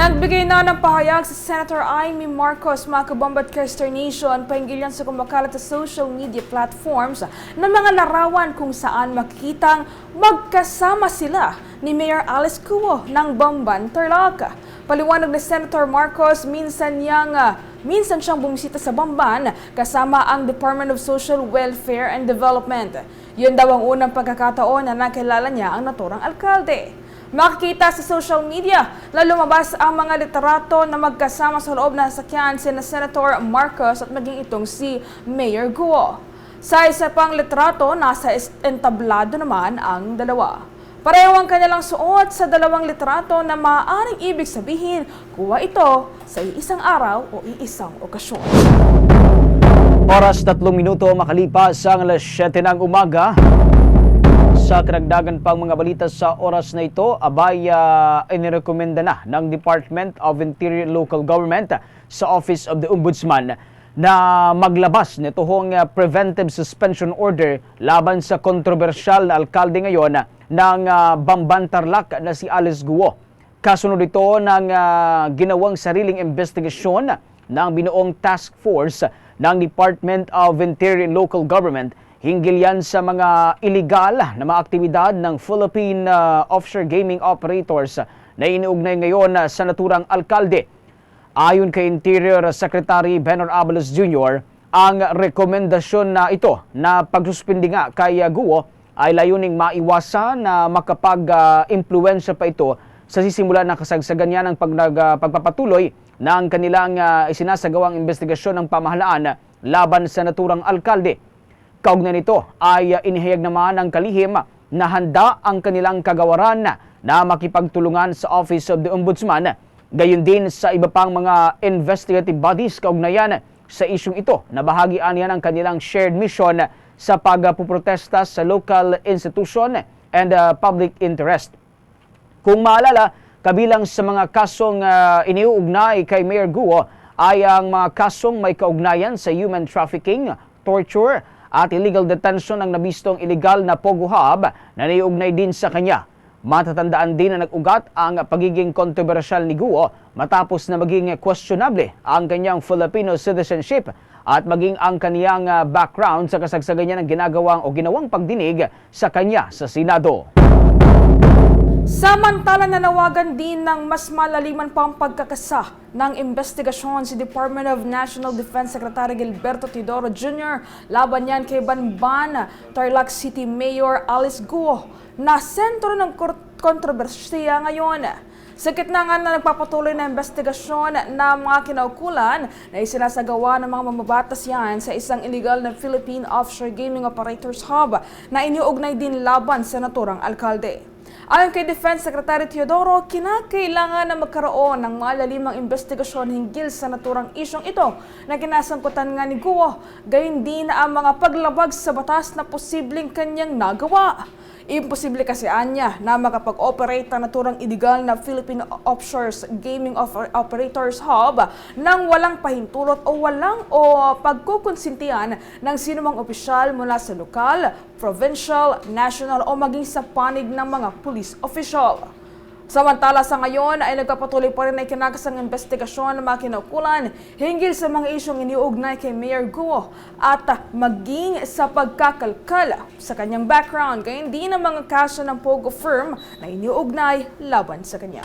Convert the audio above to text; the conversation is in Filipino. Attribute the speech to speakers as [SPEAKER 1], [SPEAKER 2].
[SPEAKER 1] Nagbigay na ng pahayag si Senator Amy Marcos mga kabombat consternation pahinggil yan sa kumakalat sa social media platforms ng mga larawan kung saan makikitang magkasama sila ni Mayor Alice Cuo ng Bamban, Tarlac. Paliwanag ni Senator Marcos, minsan niyang ah, minsan siyang bumisita sa Bamban kasama ang Department of Social Welfare and Development. Yun daw ang unang pagkakataon na nakilala niya ang naturang alkalde. Makikita sa social media na lumabas ang mga literato na magkasama sa loob ng sakyan sina Senator Marcos at maging itong si Mayor Guo. Sa isa pang litrato, nasa entablado naman ang dalawa. Pareho ang kanilang suot sa dalawang litrato na maaaring ibig sabihin kuha ito sa iisang araw o iisang okasyon.
[SPEAKER 2] Oras tatlong minuto makalipas ang alas 7 ng umaga. Sa karagdagan pang mga balita sa oras na ito, abay uh, inirekomenda na ng Department of Interior Local Government sa Office of the Ombudsman na maglabas nitong uh, preventive suspension order laban sa kontrobersyal na alkalde ngayon ng uh, Bamban Tarlac na si Alice Guo. Kasunod ito ng ah, ginawang sariling investigasyon ng binuong task force ng Department of Interior Local Government hinggil yan sa mga illegal na mga aktibidad ng Philippine ah, offshore gaming operators na iniugnay ngayon ah, sa naturang alkalde. Ayon kay Interior Secretary Benor Abalos Jr., ang rekomendasyon na ito na pagsuspindi nga kay ah, Guo ay layuning maiwasan na makapag-impluensya pa ito sa sisimula ng kasagsagan niya ng pag, pagpapatuloy ng kanilang isinasagawang investigasyon ng pamahalaan laban sa naturang alkalde. Kaugnay nito ay uh, inihayag naman ng kalihim na handa ang kanilang kagawaran na makipagtulungan sa Office of the Ombudsman. Gayon din sa iba pang mga investigative bodies kaugnayan sa isyong ito na bahagian yan ang kanilang shared mission sa pagpuprotesta sa local institution and uh, public interest. Kung maalala, kabilang sa mga kasong uh, iniuugnay kay Mayor Guo ay ang mga kasong may kaugnayan sa human trafficking, torture, at illegal detention ng nabistong illegal na Pogo Hub na naiugnay din sa kanya. Matatandaan din na nag-ugat ang pagiging kontrobersyal ni Guo matapos na maging questionable ang kanyang Filipino citizenship at maging ang kaniyang background sa kasagsagan niya ng ginagawang o ginawang pagdinig sa kanya sa Senado.
[SPEAKER 1] Samantala nanawagan din ng mas malaliman pang pagkakasa ng investigasyon si Department of National Defense Secretary Gilberto Tidoro Jr. laban yan kay Banban, Tarlac City Mayor Alice Guo na sentro ng kontrobersiya ngayon. Sa gitna nga na nagpapatuloy na investigasyon na mga kinaukulan na isinasagawa ng mga mamabatas yan sa isang illegal na Philippine Offshore Gaming Operators Hub na iniugnay din laban sa naturang alkalde. Ayon kay Defense Secretary Teodoro, kinakailangan na magkaroon ng malalimang investigasyon hinggil sa naturang isyong ito na kinasangkutan nga ni Guo, gayon din ang mga paglabag sa batas na posibleng kanyang nagawa. Imposible kasi anya na makapag-operate ang naturang illegal na Philippine Offshore Gaming Oper- Operators Hub nang walang pahintulot o walang o pagkukonsintihan ng sinumang opisyal mula sa lokal, provincial, national o maging sa panig ng mga police official. Samantala sa ngayon ay nagpapatuloy pa rin na ikinakasang investigasyon ng mga kinaukulan hinggil sa mga isyong iniugnay kay Mayor Guo at maging sa pagkakalkal sa kanyang background. Gayun din ang mga kaso ng Pogo firm na iniugnay laban sa kanya.